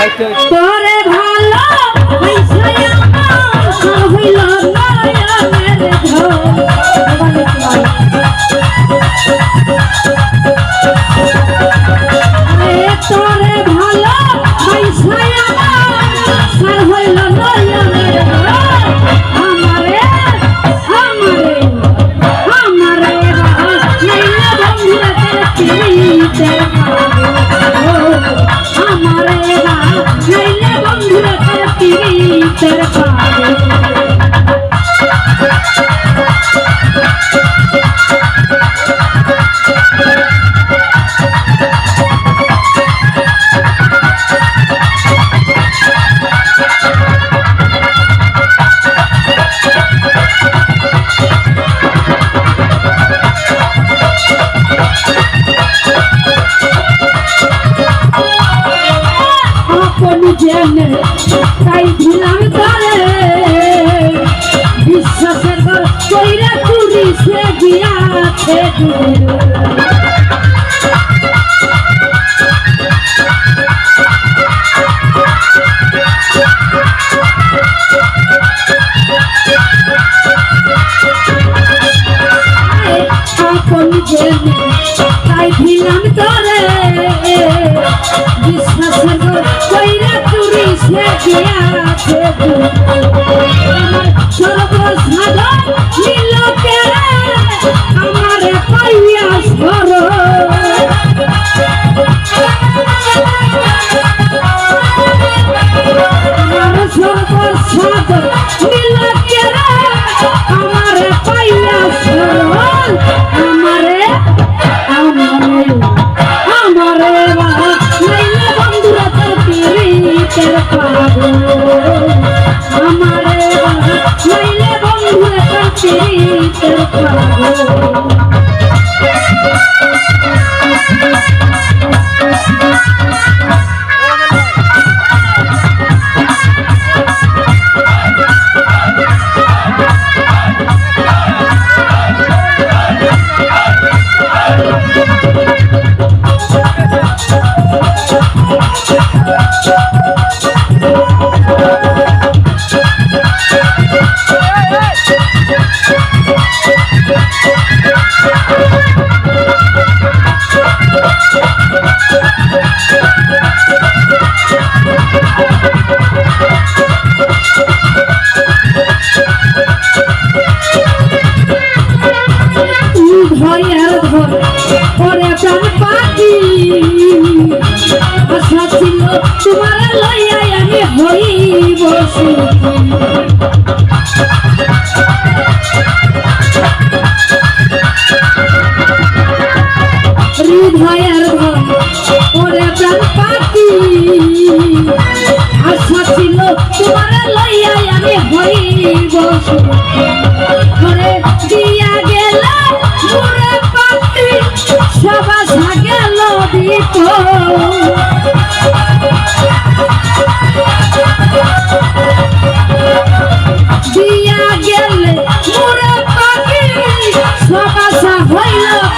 Thank you. তাই দিলাম তোরে। বিশ্বাস কইরা তুমি সে দিয়া আমার সরব Yeah. 去。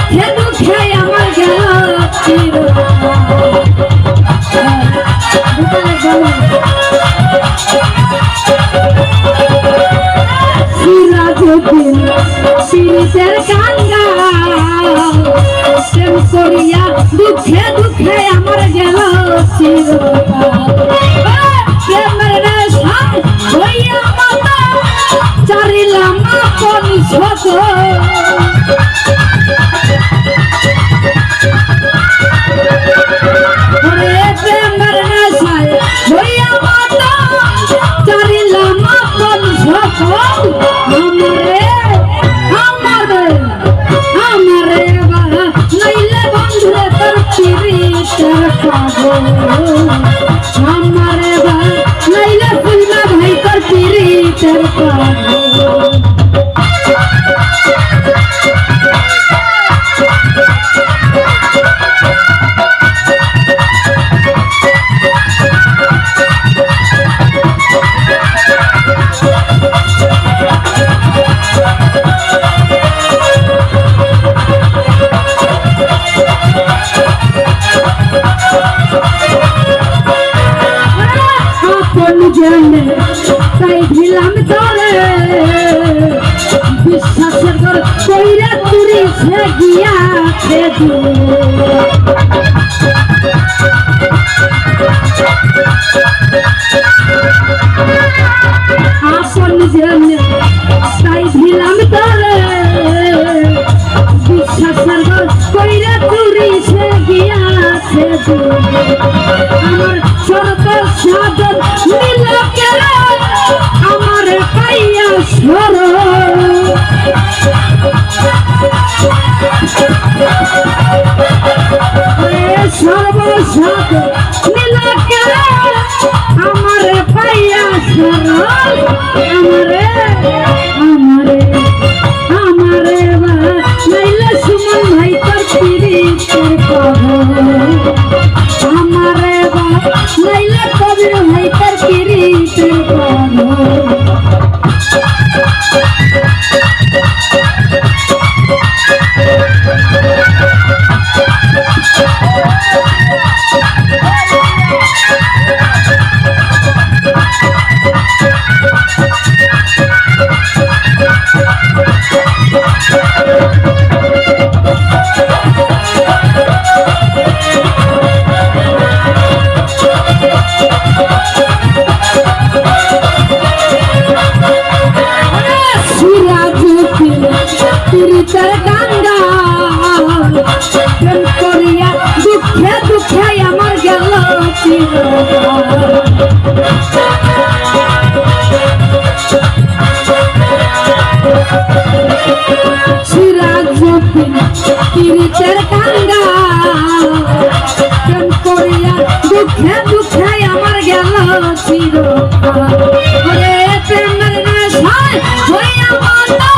দুঃখে দুঃখে আমার গেল সিরিজের কান্দা প্রেম করিয়া দুঃখে আমার গেল প্রেমের হইয়া মাতা পিরিতের কইরা তুরি সে গিয়া সে আপন জনে তাই দিলাম তোরে। বিশ্বাসের কর কইরা তুরি সে গিয়া সে আমার সরকার সাধন নীলকেরা আমার পাইয়া সর সর্বসাধ নীলকেরা আমার পাইয়া সর আমারে আমারে আমারে বা নাইলে ভাই তোর পিড়ি তোর আমারে পিরিতের গাঙ্গা প্রেম করিয়া দুঃখে দুঃখে আমার গেল চিরকাল। প্রেমের নেশায় হইয়া মাতা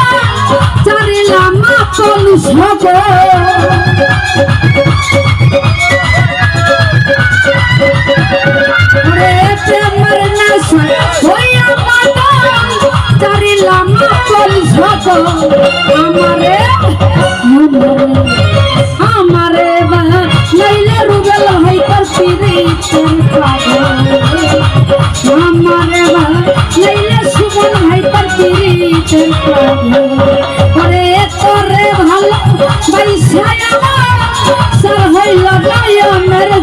চারিলাম আপন পিরিতের পাগল আমারে বা নাইলে